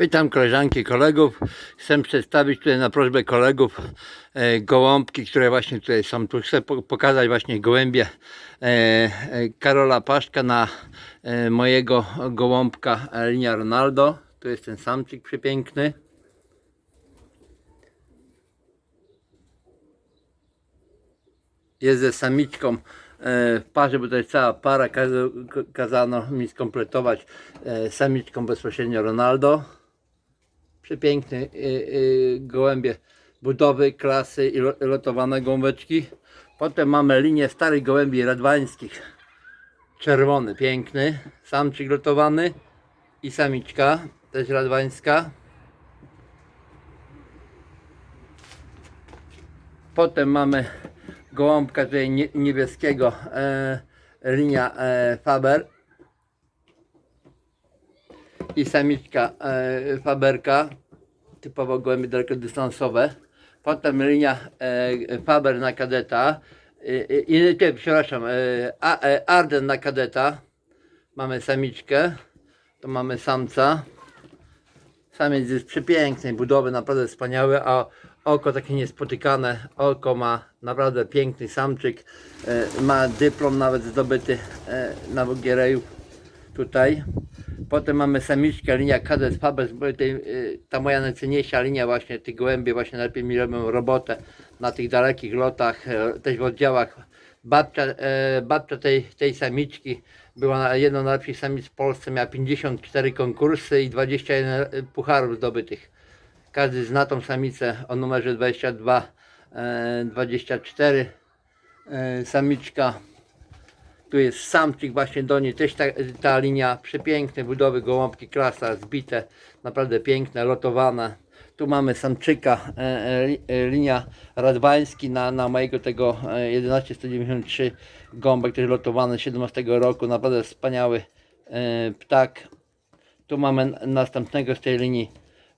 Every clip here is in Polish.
Witam koleżanki, kolegów. Chcę przedstawić tutaj na prośbę kolegów e, gołąbki, które właśnie tutaj są. Tu chcę po- pokazać właśnie gołębie e, e, Karola Paszka na e, mojego gołąbka linia Ronaldo. Tu jest ten samczyk przepiękny. Jest ze samiczką e, w parze, bo to jest cała para. Kaza- Kazano mi skompletować e, samiczką bezpośrednio Ronaldo. Przepiękne y, y, gołębie budowy, klasy i lo- lotowane gąbeczki. Potem mamy linię starych gołębi radwańskich. Czerwony, piękny. Samczyk lotowany i samiczka, też radwańska. Potem mamy gołąbka tutaj nie- niebieskiego, e, linia e, Faber i samiczka e, Faberka, typowo gołębie dalekodystansowe. Potem linia e, Faber na kadeta, e, e, i, nie, przepraszam, e, A- e, Arden na kadeta. Mamy samiczkę, to mamy samca. Samiec jest przepięknej budowy, naprawdę wspaniały, a oko takie niespotykane. Oko ma naprawdę piękny samczyk. E, ma dyplom nawet zdobyty e, na Wogiereju tutaj. Potem mamy samiczkę, linia Kadet Fabes, bo ta moja najcenniejsza linia właśnie, tych gołębie właśnie najlepiej mi robią robotę na tych dalekich lotach, e, też w oddziałach. Babcia, e, babcia tej, tej samiczki była jedną z najlepszych samic w Polsce, miała 54 konkursy i 21 pucharów zdobytych. Każdy zna tą samicę o numerze 22, e, 24. E, samiczka tu jest samczyk właśnie do niej, też ta, ta linia przepiękne budowy, gołąbki, klasa, zbite, naprawdę piękne, lotowane. Tu mamy samczyka, e, e, e, linia radwański na, na mojego tego e, 11193 gąbek, który lotowany z 17 roku, naprawdę wspaniały e, ptak. Tu mamy następnego z tej linii,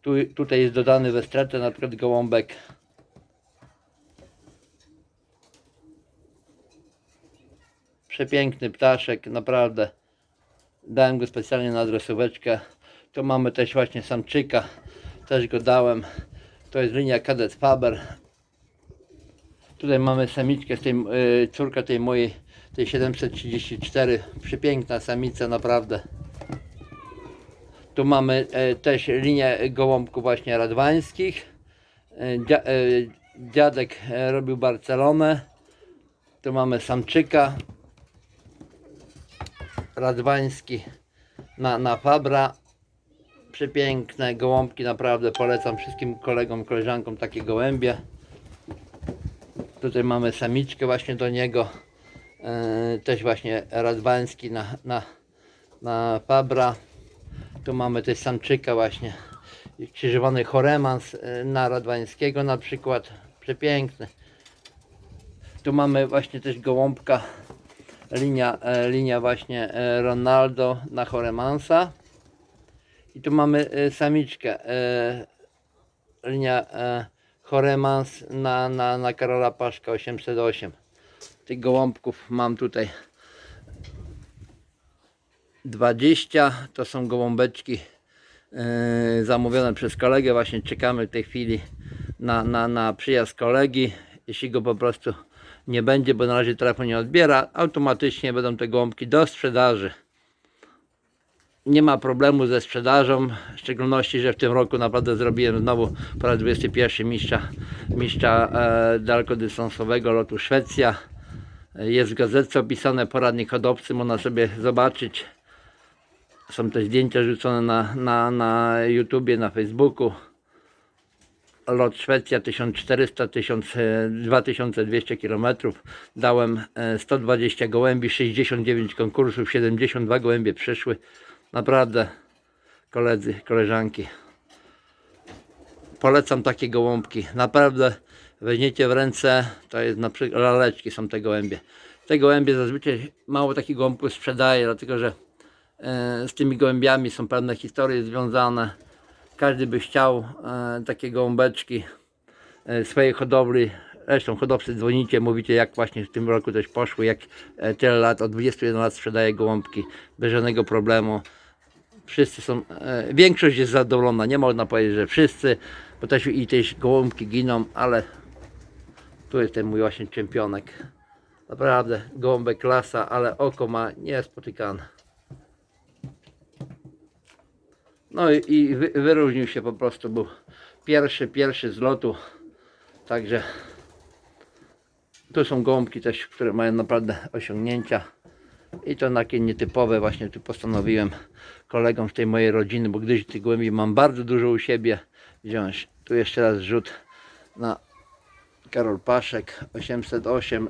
tu, tutaj jest dodany we stratę na przykład gołąbek Przepiękny ptaszek, naprawdę. Dałem go specjalnie na adresóweczkę. Tu mamy też właśnie samczyka, też go dałem. To jest linia Kadet Faber. Tutaj mamy samiczkę, tej, y, córka tej mojej, tej 734. Przepiękna samica, naprawdę. Tu mamy e, też linię gołąbków właśnie radwańskich. E, dzia, e, dziadek e, robił Barcelonę. Tu mamy samczyka, Radwański na, na Fabra. Przepiękne gołąbki, naprawdę polecam wszystkim kolegom, koleżankom takie gołębie. Tutaj mamy samiczkę właśnie do niego. E, też właśnie Radwański na, na, na Fabra. Tu mamy też samczyka właśnie. Krzyżowany choremans e, na Radwańskiego na przykład. Przepiękny. Tu mamy właśnie też gołąbka linia, e, linia właśnie e, Ronaldo na Choremansa. I tu mamy e, samiczkę, linia Choremans na, na, na Karola Paszka 808. Tych gołąbków mam tutaj 20. To są gołąbeczki zamówione przez kolegę. Właśnie czekamy w tej chwili na, na, na przyjazd kolegi. Jeśli go po prostu nie będzie, bo na razie telefon nie odbiera, automatycznie będą te gołąbki do sprzedaży. Nie ma problemu ze sprzedażą, w szczególności, że w tym roku naprawdę zrobiłem znowu po raz 21 mistrza, mistrza e, dalekodystansowego lotu Szwecja. Jest w gazetce opisane poradnik hodowcy, można sobie zobaczyć. Są te zdjęcia rzucone na, na, na YouTubie, na Facebooku. Lot Szwecja 1400, 1000, e, 2200 km. Dałem e, 120 gołębi, 69 konkursów, 72 gołębie przyszły. Naprawdę, koledzy, koleżanki. Polecam takie gołąbki. Naprawdę weźmiecie w ręce, to jest na przykład laleczki są te gołębie. Te gołębie zazwyczaj mało takich gołąbków sprzedaje, dlatego że e, z tymi gołębiami są pewne historie związane. Każdy by chciał e, takie gołąbeczki e, swojej hodowli. Zresztą hodowcy dzwonicie, mówicie jak właśnie w tym roku też poszły, jak e, tyle lat, od 21 lat sprzedaje gołąbki bez żadnego problemu. Wszyscy są, e, większość jest zadowolona, nie można powiedzieć, że wszyscy, bo też i też gołąbki giną, ale tu jest ten mój właśnie czempionek. Naprawdę, gołąbek klasa, ale oko ma niespotykane. No i, i wy, wyróżnił się po prostu, był pierwszy, pierwszy z lotu, także tu są gołąbki też, które mają naprawdę osiągnięcia. I to takie nietypowe właśnie tu postanowiłem kolegom z tej mojej rodziny, bo gdyż tych gołębi mam bardzo dużo u siebie wziąć. Tu jeszcze raz rzut na Karol Paszek 808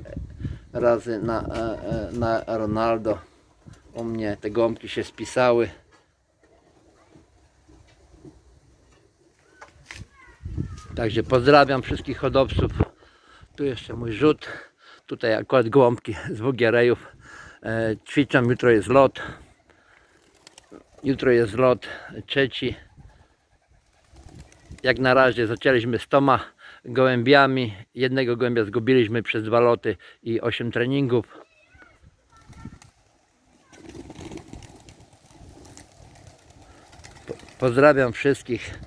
razy na, e, e, na Ronaldo. U mnie te gąbki się spisały. Także pozdrawiam wszystkich hodowców. Tu jeszcze mój rzut. Tutaj akurat gołąbki z Wogierejów. E, ćwiczą, jutro jest lot. Jutro jest lot trzeci. Jak na razie zaczęliśmy z Toma gołębiami. Jednego gołębia zgubiliśmy przez dwa loty i 8 treningów. Po- Pozdrawiam wszystkich.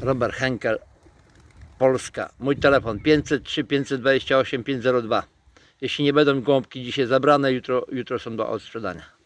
Robert Henkel, Polska. Mój telefon 503 528 502. Jeśli nie będą gołąbki dzisiaj zabrane, jutro, jutro są do odsprzedania.